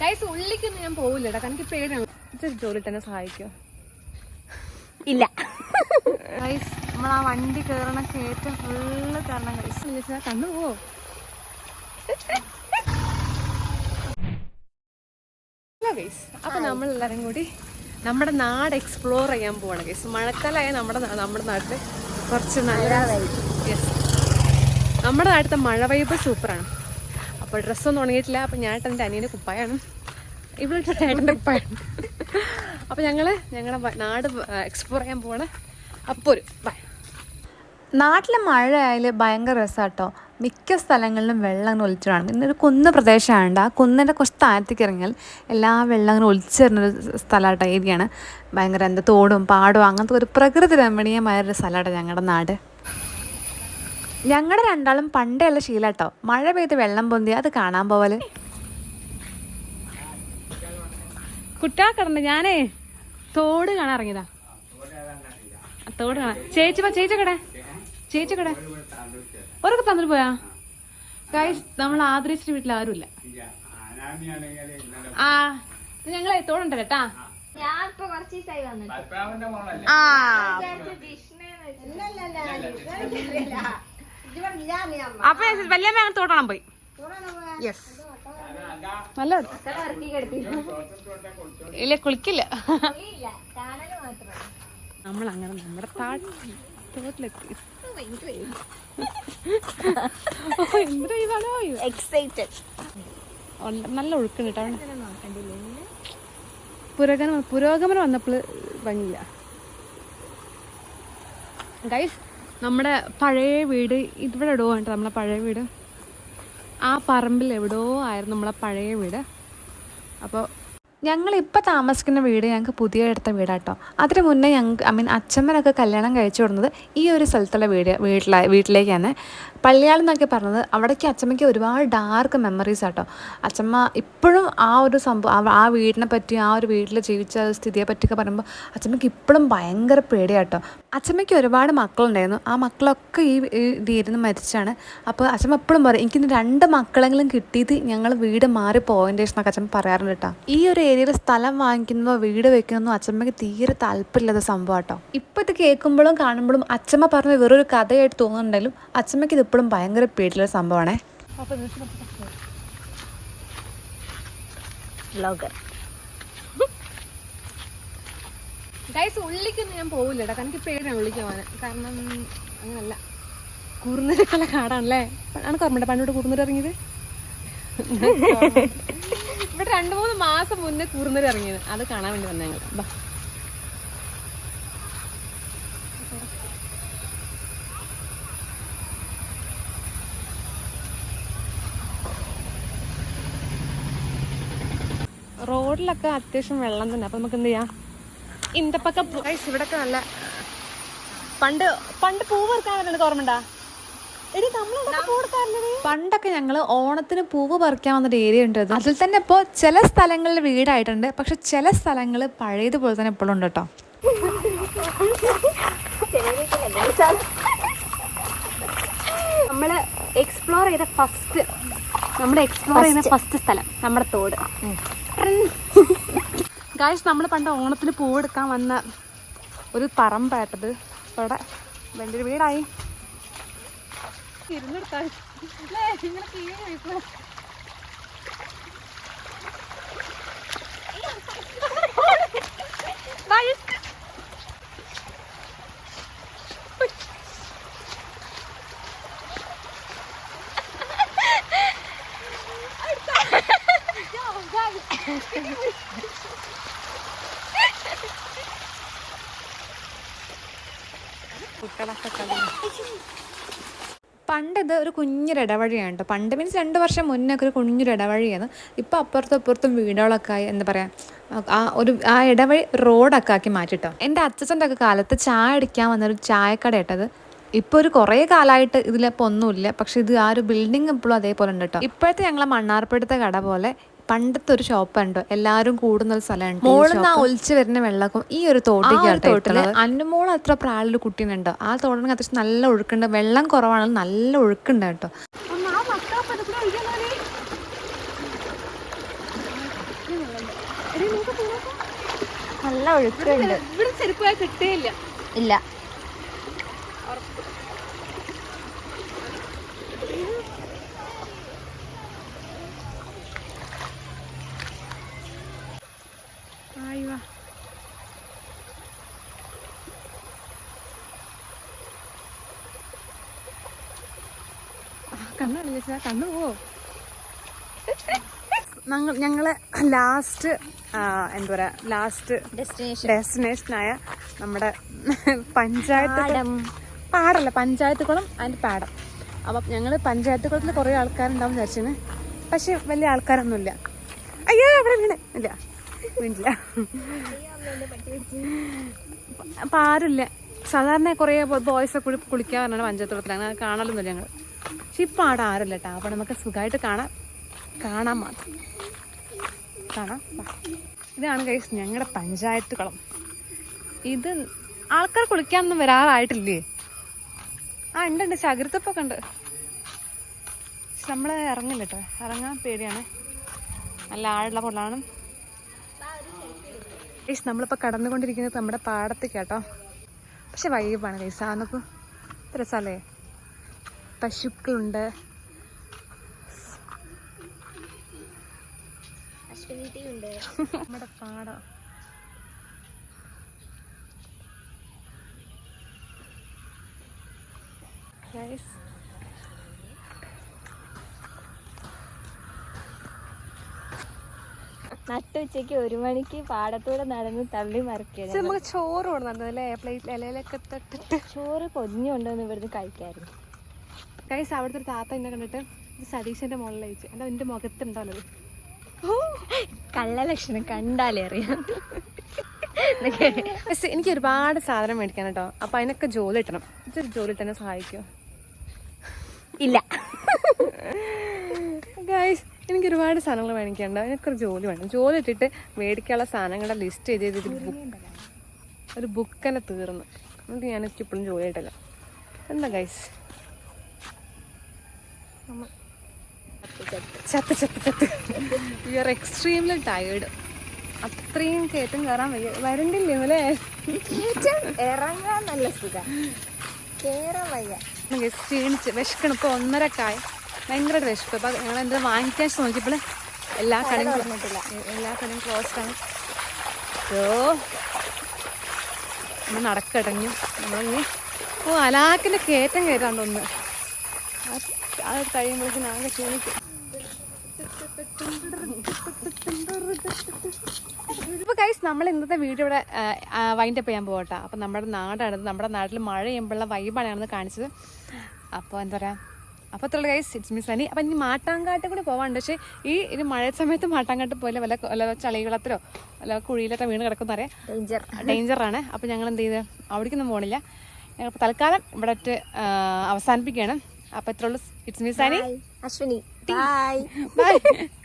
Guys ഉള്ളിക്കൊന്നും ഞാൻ പോവില്ലടാ. എനിക്ക് പേടിയാണ്. ഇച്ചിരി ജോലി തന്നെ സഹായിക്കോ? ഇല്ല. ഗൈസ് നമ്മൾ ആ വണ്ടി കയറണ കയറ്റം ഫുള്ള് കാരണം ഗൈസ് കണ്ണു പോവോ ഗൈസ് അപ്പൊ നമ്മൾ എല്ലാരും കൂടി നമ്മുടെ നാട് എക്സ്പ്ലോർ ചെയ്യാൻ പോവാണ് ഗൈസ് മഴക്കാലമായ നമ്മുടെ നമ്മുടെ നാട്ടിൽ കുറച്ച് നല്ല യെസ് നമ്മുടെ നാട്ടിലത്തെ മഴ വൈബ് സൂപ്പറാണ് അപ്പോൾ ഡ്രസ്സൊന്നും ഉണങ്ങിയിട്ടില്ല. അപ്പോൾ ഞാൻ എന്റെ അനിയന്റെ കുപ്പായാണ്. ഇവിടെ ഏട്ടന്റെ കുപ്പായാണ്. അപ്പോൾ ഞങ്ങൾ ഞങ്ങളുടെ നാട് എക്സ്പ്ലോർ ചെയ്യാൻ പോവാണ്. അപ്പോൾ ഒരു ബൈ നാട്ടിലെ മഴ ആയാൽ ഭയങ്കര രസമാട്ടോ മിക്ക സ്ഥലങ്ങളിലും വെള്ളം അങ്ങനെ ഒലിച്ചിടാണ് ഇന്നൊരു കുന്ന് പ്രദേശമാണ് ആ കുന്നിന്റെ കുറച്ച് താഴത്തേക്ക് ഇറങ്ങിയാൽ എല്ലാ വെള്ളം അങ്ങനെ ഒലിച്ചിരുന്നൊരു സ്ഥലമാട്ടോ ഏരിയയാണ്. ഭയങ്കര എന്താ തോടും പാടും അങ്ങനത്തെ ഒരു പ്രകൃതി രമണീയമായ ഒരു സ്ഥലമാട്ടോ ഞങ്ങളുടെ നാട്. ഞങ്ങളുടെ രണ്ടാളും പണ്ടേയുള്ള ശീലാട്ടോ മഴ പെയ്ത് വെള്ളം പൊന്തി അത് കാണാൻ പോവൽ. കുട്ടാക്കടണ്ട് ഞാനേ തോട് കാണാൻ ഇറങ്ങിയതാ. തോട് കാണാൻ. ചേച്ചി വാ ചേച്ചി കടേ. ചേച്ചി കടേ. ഒരൊക്കെ തന്നിട്ട് പോയാ? ഗൈസ് നമ്മൾ ആദരിച്ചിട്ട് വീട്ടിൽ ആരുമില്ല ആ ഞങ്ങളെ തോടുണ്ട് കേട്ടാ. ഞാൻ ഇപ്പൊ കുറച്ച് ദിവസമായി വന്നിട്ട്. ആ അപ്പൊ വല്യമ്മ അങ്ങനെ തോട്ടാണ് പോയി. യെസ് നല്ല ഇല്ല കുളിക്കില്ല. നമ്മൾ അങ്ങനെ നമ്മുടെ തോട്ടിലെത്തി. നല്ല ഒഴുക്കുണ്ട് കേട്ടോ. പുരോഗമനം പുരോഗമനം വന്നപ്പോൾ ഭംഗിയില്ല ഗൈസ് നമ്മുടെ പഴയ വീട് ഇവിടെ എവിടെയോ കേട്ടോ നമ്മളെ പഴയ വീട്? ആ പറമ്പിൽ എവിടെയോ ആയിരുന്നു നമ്മളെ പഴയ വീട്. അപ്പോൾ ഞങ്ങൾ ഇപ്പോൾ താമസിക്കുന്ന വീട് ഞങ്ങൾക്ക് പുതിയ എടുത്ത വീടാട്ടോ. അതിന് മുന്നേ ഞങ്ങൾക്ക് ഐ മീൻ അച്ഛമ്മനൊക്കെ കല്യാണം കഴിച്ചു വിടുന്നത് ഈ ഒരു സ്ഥലത്തുള്ള വീട് വീട്ടിലെ വീട്ടിലേക്കാണ്. പള്ളിയാളം എന്നൊക്കെ പറഞ്ഞത് അവിടേക്ക് അച്ചമ്മയ്ക്ക് ഒരുപാട് ഡാർക്ക് മെമ്മറീസ് ആട്ടോ. അച്ചമ്മ ഇപ്പോഴും ആ ഒരു സംഭവം ആ- വീടിനെ പറ്റി ആ ഒരു വീട്ടിൽ ജീവിച്ച സ്ഥിതിയെ പറ്റിയൊക്കെ പറയുമ്പോൾ അച്ചമ്മയ്ക്ക് ഇപ്പോഴും ഭയങ്കര പേടിയാട്ടോ. അച്ചമ്മയ്ക്ക് ഒരുപാട് മക്കളുണ്ടായിരുന്നു. ആ മക്കളൊക്കെ ഈ ഇതിരുന്ന് മരിച്ചാണ്. അപ്പോൾ അച്ഛമ്മ എപ്പോഴും പറയും എനിക്കിന്ന് രണ്ട് മക്കളെങ്കിലും കിട്ടിയത് ഞങ്ങൾ വീട് മാറി പോയിന്റെ എന്നൊക്കെ അച്ഛമ്മ പറയാറുണ്ട് കേട്ടോ. ഈ ഒരു ഏരിയയിൽ സ്ഥലം വാങ്ങിക്കുന്നതോ വീട് വെക്കുന്നതോ അച്ചമ്മയ്ക്ക് തീരെ താല്പര്യമില്ലാത്ത സംഭവം കേട്ടോ ഇപ്പോഴത്തെ ഇത് കേൾക്കുമ്പോഴും കാണുമ്പോഴും അച്ഛമ്മ പറഞ്ഞ വെറൊരു കഥയായിട്ട് തോന്നുന്നുണ്ടെങ്കിലും അച്ഛമ്മയ്ക്ക് ഇത് ഇപ്പോഴും ഭയങ്കര പേടിയുള്ള സംഭവമാണേ. ഗൈസ് ഉള്ളിക്കൊന്നും ഞാൻ പോവില്ലടാ. കാരണം പേടിയാണ് ഉള്ളിക്ക് പോകാൻ കാരണം അങ്ങനല്ല. കുറുന്നൂരൊക്കെയുള്ള കാടാണല്ലേ? അനക്ക് ഓർമ്മയുണ്ട് പണ്ടോട്ട് കുറുന്നൂർ ഇറങ്ങിയത്? ഇവിടെ രണ്ടു മൂന്ന് മാസം മുന്നേ കുറുന്നൂർ ഇറങ്ങിയത്. അത് കാണാൻ വേണ്ടി വന്ന ഞങ്ങൾ റോഡിലൊക്കെ അത്യാവശ്യം വെള്ളം തന്നെ. അപ്പൊ നമുക്ക് എന്ത് ചെയ്യാം? ഇന്തപ്പൊക്കെ ഇവിടൊക്കെ നല്ല പണ്ട് പണ്ട് പൂവ് എനിക്ക് ഓർമ്മണ്ടാ പണ്ടൊക്കെ ഞങ്ങൾ ഓണത്തിന് പൂവ് പറിക്കാൻ വന്നൊരു ഏരിയ ഉണ്ട് അതിൽ തന്നെ ഇപ്പോൾ ചില സ്ഥലങ്ങളിൽ വീടായിട്ടുണ്ട്. പക്ഷെ ചില സ്ഥലങ്ങൾ പഴയതുപോലെ തന്നെ ഇപ്പോഴും ഉണ്ട് കേട്ടോ. നമ്മൾ എക്സ്പ്ലോർ ചെയ്ത ഫസ്റ്റ് നമ്മുടെ എക്സ്പ്ലോർ ചെയ്യുന്ന ഫസ്റ്റ് സ്ഥലം നമ്മുടെ തോട്. ഗായ്സ് നമ്മൾ പണ്ട് ഓണത്തിന് പൂവെടുക്കാൻ വന്ന ഒരു പറമ്പായിട്ടത് ഇവിടെ വലിയൊരു വീടായി. ഇരുന്നെടുത്താൽ കുട്ടികളൊക്കെ കളി. പണ്ട് ഒരു കുഞ്ഞൊരു ഇടവഴിയാണ് കേട്ടോ പണ്ട് മീൻസ് രണ്ട് വർഷം മുന്നേ ഒക്കെ ഒരു കുഞ്ഞൊരു ഇടവഴിയാണ് ഇപ്പോൾ അപ്പുറത്തും അപ്പുറത്തും വീടുകളൊക്കെ ആയി എന്താ പറയുക ആ ഒരു ആ ഇടവഴി റോഡൊക്കെ ആക്കി മാറ്റിട്ടോ. എന്റെ അച്ഛന്റെ ഒക്കെ കാലത്ത് ചായ അടിക്കാൻ വന്നൊരു ചായക്കട ഇട്ടത്. ഇപ്പോൾ ഒരു കുറേ കാലമായിട്ട് ഇതിലിപ്പോൾ ഒന്നുമില്ല പക്ഷേ ഇത് ആ ഒരു ബിൽഡിംഗ് ഇപ്പോഴും അതേപോലെ ഉണ്ട് കേട്ടോ ഇപ്പോഴത്തെ ഞങ്ങളെ മണ്ണാർപ്പെടുത്ത കട പോലെ പണ്ടത്തെ ഒരു ഷോപ്പ് ഉണ്ടോ എല്ലാവരും കൂടുന്ന ഒരു സ്ഥലമുണ്ട് മോളിന്ന് ആ ഒലിച്ച് വരുന്ന വെള്ളക്കും ഈ ഒരു തോട്ടിൽ അന്നുമോൾ അത്ര പ്രായമുള്ള കുട്ടീനുണ്ടോ ആ തോട്ടിന് അത്യാവശ്യം നല്ല ഒഴുക്കുണ്ട്. വെള്ളം കുറവാണെങ്കിൽ നല്ല ഒഴുക്കുണ്ട് കേട്ടോ. നല്ല ഒഴുക്കുണ്ട്. ഇവിടെ ചെരുപ്പ് പോയാൽ കിട്ടേയില്ല. ഇല്ല ആയി വാ കണ്ണാണ് ചേച്ചാ കണ്ണു പോ. ഞങ്ങൾ ഞങ്ങൾ ലാസ്റ്റ് എന്താ പറയാ ലാസ്റ്റ് ഡെസ്റ്റിനേഷൻ ഡെസ്റ്റിനേഷനായ നമ്മുടെ പഞ്ചായത്ത് പാടം. പാടല്ല പഞ്ചായത്ത് കുളം ആൻഡ് പാടം. അപ്പം ഞങ്ങൾ പഞ്ചായത്ത് കുളത്തിൽ കുറേ ആൾക്കാരുണ്ടാവും വിചാരിച്ചിന്. പക്ഷെ വലിയ ആൾക്കാരൊന്നുമില്ല. അയ്യോ അവിടെ വീണ്. ഇല്ല വീണില്ല അപ്പം ആരുമില്ല സാധാരണ കുറേ ബോയ്സൊക്കെ കുളിക്കാൻ കുളിക്കാറുണ്ട് പഞ്ചായത്ത് കുളത്തിൽ അങ്ങനെ കാണലൊന്നുമില്ല ഞങ്ങൾ പക്ഷെ ഇപ്പം അവിടെ ആരല്ല കേട്ടോ അപ്പം നമുക്ക് സുഖമായിട്ട് കാണാം. കാണാൻ മാത്രം. കാണാം. ഇതാണ് കൈസ് ഞങ്ങളുടെ പഞ്ചായത്ത് കുളം ഇത് ആൾക്കാർ കുളിക്കാനൊന്നും വരാറായിട്ടില്ലേ? ആ ഉണ്ട് ഉണ്ട്. ചകിരിത്തപ്പൊക്കെ ഉണ്ട്. പക്ഷെ നമ്മൾ ഇറങ്ങില്ല കേട്ടോ ഇറങ്ങാൻ പേടിയാണ്. നല്ല ആഴുള്ള കുളമാണ് ഗൈസ് നമ്മളിപ്പോൾ കടന്നുകൊണ്ടിരിക്കുന്നത് നമ്മുടെ പാടത്തേക്ക് കേട്ടോ പക്ഷെ വൈകിപ്പാണ് ഗൈസ് ആ നോക്കൂ. രസമല്ലേ പശുക്കളുണ്ട്. നമ്മുടെ പാടം. ഗൈസ് നട്ടുച്ചയ്ക്ക് ഒരു മണിക്ക് പാടത്തൂടെ നടന്ന് തള്ളി മറക്കുക പക്ഷെ നമുക്ക് ചോറ് കൊടുക്കുന്നുണ്ട് അല്ലേ? പ്ലേറ്റ് ഇലയിലൊക്കെ തട്ടിട്ട് ചോറ് പൊതിഞ്ഞു കൊണ്ടുവന്ന് ഇവിടുന്ന് കഴിക്കായിരുന്നു. ഗൈസ് അവിടുത്തെ ഒരു താത്ത എന്നെ കണ്ടിട്ട് ഇത് സതീശന്റെ മുകളിൽ അയച്ചു. എന്റെ എന്റെ മുഖത്തുണ്ടല്ലോ കള്ളലക്ഷണം കള്ള കണ്ടാലേ അറിയാം. എനിക്ക് ഒരുപാട് സാധനം മേടിക്കാൻ കേട്ടോ. അപ്പൊ അതിനൊക്കെ ജോലി കിട്ടണം. ഇതൊരു ജോലി തന്നെ സഹായിക്കോ? ഇല്ല. ഗൈസ് എനിക്ക് ഒരുപാട് സാധനങ്ങൾ മേടിക്കാനുണ്ട്. അതിനൊക്കെ ഒരു ജോലി വേണം. ജോലി ഇട്ടിട്ട് മേടിക്കാനുള്ള സാധനങ്ങളുടെ ലിസ്റ്റ് ചെയ്ത് ചെയ്ത് ഒരു ബുക്ക് ഒരു ബുക്ക് തന്നെ തീർന്നു. എന്നിട്ട് ഞാൻ എനിക്ക് ഇപ്പോഴും ജോലി ആയിട്ടല്ല എന്താ ഗൈസ് ചത്ത് ചത്ത് ചത്ത്. യു ആർ എക്സ്ട്രീംലി ടയേർഡ് അത്രയും കയറ്റം കയറാൻ വയ്യ. വരണ്ടില്ലേ അല്ലേ ഇറങ്ങാൻ നല്ല സുഖം. കേറാൻ വയ്യ. ക്ഷീണിച്ച് വിശക്കണം. ഇപ്പോൾ ഒന്നരക്കായ ഭയങ്കരമായിട്ട് വിശപ്പ്. അപ്പൊ ഞങ്ങൾ എന്താ വാങ്ങിക്കാൻ നോക്കിയപ്പോൾ എല്ലാ കടയും തുറന്നിട്ടില്ല. എല്ലാ കടയും ക്ലോസ്ഡ് ആണ്. ഓ. നമ്മൾ നടക്കടഞ്ഞു. നമ്മളിനി ഓ അലാക്കിന്റെ കേറ്റം കയറാണ്ടൊന്ന് അത് കഴിയുമ്പോഴേക്കും ആകെ ക്ഷീണിക്കും. ഇപ്പോൾ ഗൈസ് നമ്മൾ ഇന്നത്തെ വീഡിയോ ഇവിടെ വൈൻഡ് അപ്പ് ചെയ്യാൻ പോകട്ടെ അപ്പം നമ്മുടെ നാടാണ് നമ്മുടെ നാട്ടിൽ മഴ ചെയ്യുമ്പോഴുള്ള വൈബാണ് ഞാനത് കാണിച്ചത്. അപ്പോൾ എന്താ പറയുക അപ്പോൾ അത്രയുള്ള കൈസ് ഇറ്റ്സ് മീൻസ് അനി അപ്പം ഇനി മാട്ടാങ്കാട്ട് കൂടി പോകാണ്ട് പക്ഷേ ഈ ഒരു മഴ സമയത്ത് മാട്ടാങ്കാട്ട് പോലെ വല്ല വല്ല ചളികളത്തിലോ വല്ല കുഴിയിലൊക്കെ വീണ് കിടക്കുന്ന അറിയാം. ഡേഞ്ചർ ഡേഞ്ചറാണ് അപ്പോൾ ഞങ്ങൾ എന്ത് ചെയ്ത്? അവിടേക്കൊന്നും പോകണില്ല ഞങ്ങൾ തൽക്കാലം ഇവിടെ അവസാനിപ്പിക്കുകയാണ്. അപ്പോൾ ഇത്രയുള്ളൂ it's miss Ani Ashwini. Bye bye